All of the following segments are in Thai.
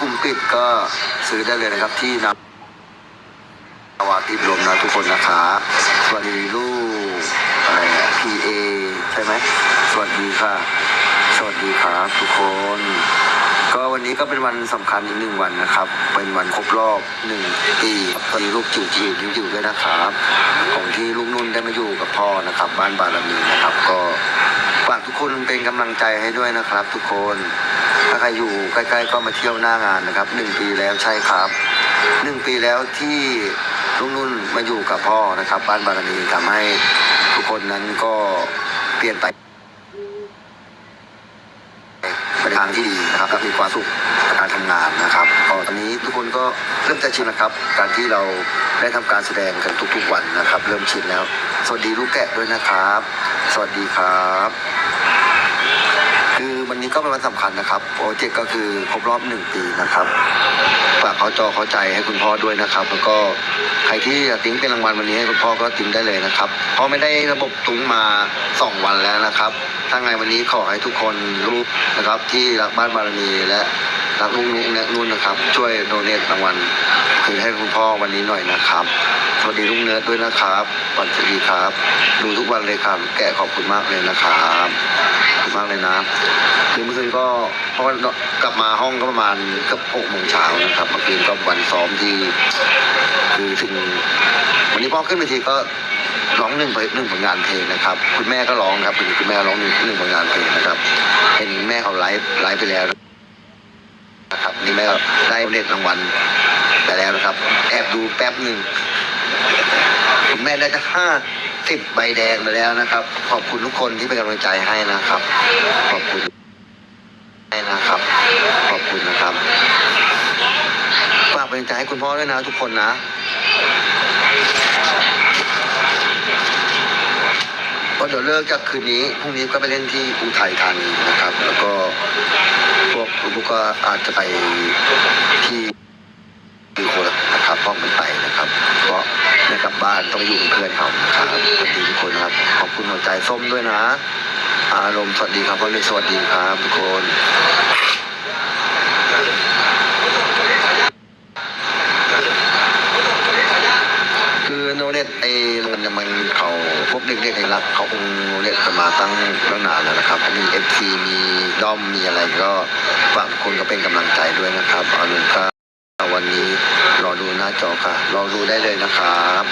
กลุ่มปิดก็ซื้อได้เลยนะครับที่นาวาติดลมนะทุกคนนะครับสวัสดีลูกอะไรอะ PA ใช่ไหมสวัสดีค่ะ สวัสดีครับทุกคน ก็วันนี้ก็เป็นวันสำคัญอีกหนึ่งวันนะครับ เป็นวันครบรอบหนึ่งปีพอดีลูกจิ๋วจิ๋วจิ๋วจิ๋วด้วยนะครับของที่ลูกนุ่นได้มาอยู่กับพ่อนะครับ บ้านบารมีนะครับ ก็ฝากทุกคนเป็นกำลังใจให้ด้วยนะครับ ทุกคน ถ้าใครอยู่ใกล้ๆก็มาเที่ยวหน้างานนะครับหนึ่งปีแล้วใช่ครับหนึ่งปีแล้วที่ลุงนุ่นมาอยู่กับพ่อนะครับ บ้านบารมีทำให้ทุกคนนั้นก็เปลี่ยนไปไปในทางที่ดีนะครับมีความสุขกับการทำงานนะครับตอนนี้ทุกคนก็เริ่มจะชินนะครับ การที่เราได้ทำการแสดงกันทุกๆวันนะครับ เริ่มชินแล้ว สวัสดีลูกแกะด้วยนะครับ สวัสดีครับ คือวันนี้ก็เป็นวันสำคัญนะครับโปรเจกต์ก็คือครบรอบหนึ่งปีนะครับฝากเขาจอเข้าใจให้คุณพ่อด้วยนะครับ แล้วก็ใครที่จะติ้งเป็นรางวัลวันนี้ให้คุณพ่อก็ติ้งได้เลยนะครับเพราะไม่ได้ระบบตุ้งมาสองวันแล้วนะครับถ้าไงวันนี้ขอให้ทุกคนรู้นะครับที่รักบ้านบารมีและรักลุงนุ๊กและนุ่นนะครับ ช่วยโดเนทรางวัล คืนให้คุณพ่อวันนี้หน่อยนะครับ สวัสดีลุงเนิร์ดด้วยนะครับวันสวัสดีครับ ดูทุกวันเลยครับแกะขอบคุณมากเลยนะครับขอบคุณมากเลยนะคือเมื่อคืนก็เพราะว่ากลับมาห้องก็ประมาณเกือบหกโมงเช้านะครับ เมื่อคืนก็วันซ้อมที่คือถึงวันนี้พ่อขึ้นไปทีก็ร้องหนึ่งเพลงหนึ่งผลงานเพลงนะครับ คุณแม่ก็ร้องครับคุณแม่ร้องหนึ่งหนึ่งผลงานเพลงนะครับเห็นแม่เขาไลฟ์ไลฟ์ไปแล้วนะครับนี่แม่ได้เน็ตรางวัล ไปแล้วนะครับ แอบดูแป๊บหนึ่งคุณแม่ได้จะห้าสิบใบแดงไปแล้วนะครับ ขอบคุณทุกคนที่เป็นกำลังใจให้นะครับ ขอบคุณให้นะครับ ขอบคุณนะครับฝากเป็นกำลังใจให้คุณพ่อด้วยนะทุกคนนะก็เดี๋ยวเลิกจากคืนนี้พรุ่งนี้ก็ไปเล่นที่อุทัยธานีนะครับ แล้วก็พวกลูกก็อาจจะไปที่ ชนะครับเพราะมันไปนะครับ เพราะไม่กลับบ้านต้องอยู่กับเพื่อนเขาครับสวัสดีทุกคนครับ ขอบคุณหัวใจส้มด้วยนะ อารมณ์สวัสดีครับพ่อเล็สวัสดีครับทุกคนคือโนเนตไอ้มันมันเขาพวกเด็กๆไอ้รักเขาคงโนเนตกันมาตั้งตั้งนานแล้วนะครับมีเอฟซีมีด้อมมีอะไรก็ฝากทุกคนก็เป็นกำลังใจด้วยนะครับเอาลุงครับ วันนี้รอดูหน้าจอค่ะรอดูได้เลยนะครับ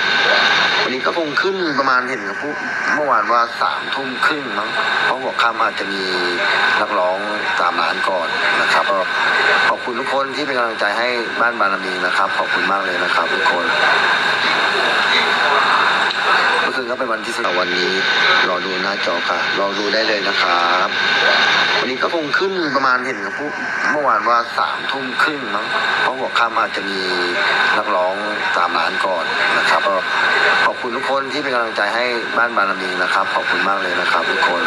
วันนี้ก็คงขึ้นประมาณเห็นกับผู้เมื่อวานว่าสามทุ่มครึ่งมั้งเพราะหัวค่ำอาจจะมีนักร้องตามร้านก่อนนะครับก็ขอบคุณทุกคนที่เป็นกำลังใจให้บ้านบารมีนะครับ ขอบคุณมากเลยนะครับทุกคนเมื่อคืนก็เป็นวันที่สวันนี้รอดูหน้าจอค่ะรอดูได้เลยนะครับวันนี้ก็คงขึ้นประมาณเห็นกับผู้เมื่อวานว่าสามทุ่มครึ่งมั้งเค่ำอาจจะมีนักร้องตามร้านก่อนนะครับก็ขอบคุณทุกคนที่เป็นกำลังใจให้บ้านบารมีนะครับ ขอบคุณมากเลยนะครับทุกคน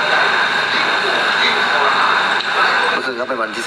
เมื่อคืนก็เป็นวันที่